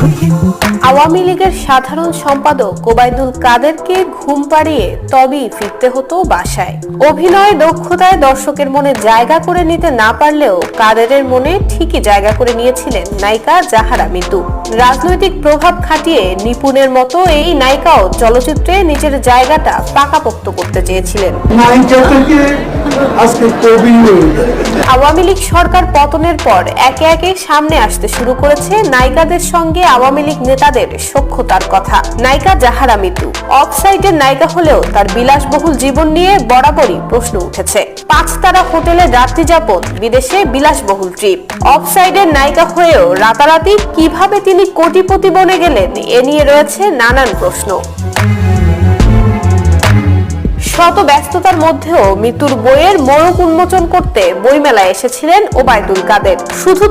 আওয়ামী লীগের সাধারণ সম্পাদক কোবায়দুল কাদেরকে ঘুম পাড়িয়ে তবেই ফিরতে হতো বাসায়। অভিনয় দক্ষতায় দর্শকের মনে জায়গা করে নিতে না পারলেও কাদেরের মনে ঠিকই জায়গা করে নিয়েছিলেন নায়িকা জাহারা মিতু। রাজনৈতিক প্রভাব খাটিয়ে নিপুণের মতো এই নায়িকাও চলচ্চিত্রে নিজের জায়গাটা পাকাপোক্ত করতে চেয়েছিলেন। আজকে কবি আওয়ামী লীগ সরকার পতনের পর একে একে সামনে আসতে শুরু করেছে নায়িকাদের সঙ্গে আওয়ামী লীগ নেতাদের সখ্যতার কথা। নায়িকা জাহারা মিতু, অফসাইডের নায়িকা হলেও তার বিলাসবহুল জীবন নিয়ে বরাবরই প্রশ্ন উঠেছে। পাঁচ তারা হোটেলে রাত্রি যাপন, বিদেশে বিলাসবহুল ট্রিপ। অফসাইডের নায়িকা হয়েও রাতারাতি কীভাবে তিনি কোটিপতি বনে গেলেন, এ নিয়ে রয়েছে নানান প্রশ্ন। শত ব্যস্ততার মধ্যেও মৃত্যুর বইয়ের মোড়ক উন্মোচন করতে বইমেলায় এসেছিলেন ওবায়দুল কাদের। শুধু